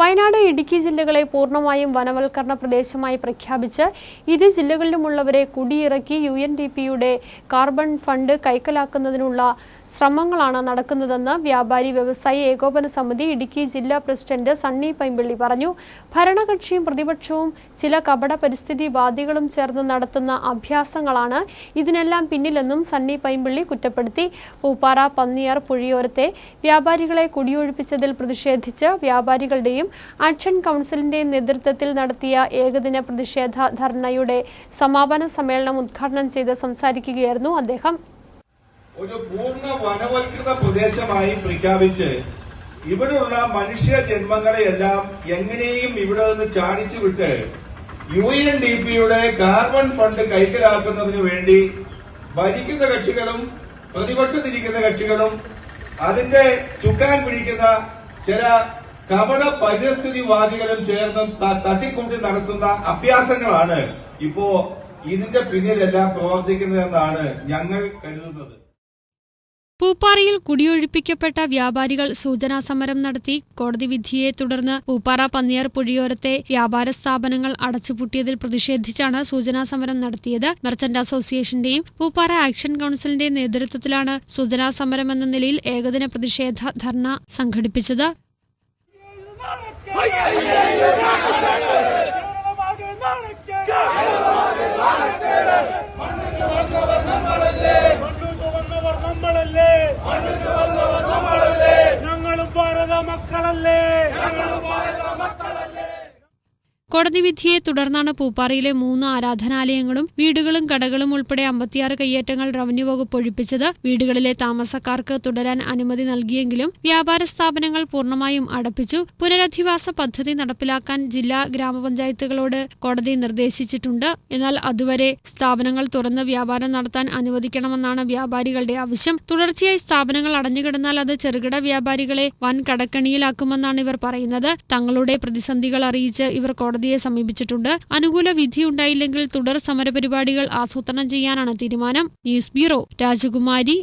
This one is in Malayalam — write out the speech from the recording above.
വയനാട് ഇടുക്കി ജില്ലകളെ പൂർണമായും വനവൽക്കരണ പ്രദേശമായി പ്രഖ്യാപിച്ച് ഇരു ജില്ലകളിലുമുള്ളവരെ കുടിയിറക്കി യു എൻ ഡി പിയുടെ കാർബൺ ഫണ്ട് കൈക്കലാക്കുന്നതിനുള്ള ശ്രമങ്ങളാണ് നടക്കുന്നതെന്ന് വ്യാപാരി വ്യവസായി ഏകോപന സമിതി ഇടുക്കി ജില്ലാ പ്രസിഡന്റ് സണ്ണി പൈമ്പിള്ളി പറഞ്ഞു. ഭരണകക്ഷിയും പ്രതിപക്ഷവും ചില കപട പരിസ്ഥിതിവാദികളും ചേർന്ന് നടത്തുന്ന അഭ്യാസങ്ങളാണ് ഇതിനെല്ലാം പിന്നിലെന്നും സണ്ണി പൈമ്പിള്ളി കുറ്റപ്പെടുത്തി. പൂപ്പാറ പന്നിയാർ പുഴിയോരത്തെ വ്യാപാരികളെ കുടിയൊഴിപ്പിച്ചതിൽ പ്രതിഷേധിച്ച് വ്യാപാരികളുടെയും ആക്ഷൻ കൗൺസിലിന്റെ നേതൃത്വത്തിൽ നടത്തിയ ഏകദിന പ്രതിഷേധ ധർണയുടെ സമാപന സമ്മേളനം ഉദ്ഘാടനം ചെയ്ത് സംസാരിക്കുകയായിരുന്നു അദ്ദേഹം. ഒരു പൂർണ വനവൽകൃത പ്രദേശമായി പ്രഖ്യാപിച്ച് ഇവിടെയുള്ള മനുഷ്യ ജന്മങ്ങളെയെല്ലാം എങ്ങനെയും ഇവിടെ നിന്ന് ചാടിച്ചു വിട്ട് യു എൻ ഡി പിയുടെ കാർബൺ ഫണ്ട് കൈക്കലാക്കുന്നതിനു വേണ്ടി ഭരിക്കുന്ന കക്ഷികളും പ്രതിപക്ഷത്തിരിക്കുന്ന കക്ഷികളും അതിന്റെ ചുക്കാൻ പിടിക്കുന്ന ചില കപട പരിസ്ഥിതിവാദികളും ചേർന്ന് തട്ടിക്കൂട്ടി നടത്തുന്ന അഭ്യാസങ്ങളാണ് ഇപ്പോ ഇതിന്റെ പിന്നിലെല്ലാം പ്രവർത്തിക്കുന്നതെന്നാണ് ഞങ്ങൾ കരുതുന്നത്. പൂപ്പാറയിൽ കുടിയൊഴിപ്പിക്കപ്പെട്ട വ്യാപാരികൾ സൂചനാ സമരം നടത്തി കോടതി വിധിയെ തുടർന്ന് പൂപ്പാറ പന്നിയാർ പുഴിയോരത്തെ വ്യാപാര സ്ഥാപനങ്ങൾ അടച്ചുപൂട്ടിയതിൽ പ്രതിഷേധിച്ചാണ് സൂചനാ സമരം നടത്തിയത് മെർച്ചന്റ് അസോസിയേഷന്റെയും പൂപ്പാറ ആക്ഷൻ കൌൺസിലിന്റെയും നേതൃത്വത്തിലാണ് സൂചനാ സമരം എന്ന നിലയിൽ ഏകദിന പ്രതിഷേധ ധർണ സംഘടിപ്പിച്ചത്. കേരളമാകെ നാണക്കേട്. മണ്ണ് ചുവന്നവർ നമ്മളല്ലേ ഞങ്ങളും ഭാരത മക്കളല്ലേ കോടതി വിധിയെ തുടർന്നാണ് പൂപ്പാറയിലെ മൂന്ന് ആരാധനാലയങ്ങളും വീടുകളും കടകളും ഉൾപ്പെടെ അമ്പത്തിയാറ് കയ്യേറ്റങ്ങൾ റവന്യൂ വകുപ്പ് ഒഴിപ്പിച്ചത്. വീടുകളിലെ താമസക്കാർക്ക് തുടരാൻ അനുമതി നൽകിയെങ്കിലും വ്യാപാര സ്ഥാപനങ്ങൾ പൂർണമായും അടപ്പിച്ചു. പുനരധിവാസ പദ്ധതി നടപ്പിലാക്കാൻ ജില്ലാ ഗ്രാമപഞ്ചായത്തുകളോട് കോടതി നിർദ്ദേശിച്ചിട്ടുണ്ട്. എന്നാൽ അതുവരെ സ്ഥാപനങ്ങൾ തുറന്ന് വ്യാപാരം നടത്താൻ അനുവദിക്കണമെന്നാണ് വ്യാപാരികളുടെ ആവശ്യം. തുടർച്ചയായി സ്ഥാപനങ്ങൾ അടഞ്ഞുകിടന്നാൽ അത് ചെറുകിട വ്യാപാരികളെ വൻ കടക്കണിയിലാക്കുമെന്നാണ് ഇവർ പറയുന്നത്. തങ്ങളുടെ പ്രതിസന്ധികൾ അറിയിച്ച് ഇവർ കോടതിയെ സമീപിച്ചിട്ടുണ്ട്. അനുകൂല വിധിയുണ്ടായില്ലെങ്കിൽ തുടർ സമരപരിപാടികൾ ആസൂത്രണം ചെയ്യാനാണ് തീരുമാനം. ന്യൂസ് ബ്യൂറോ രാജകുമാരി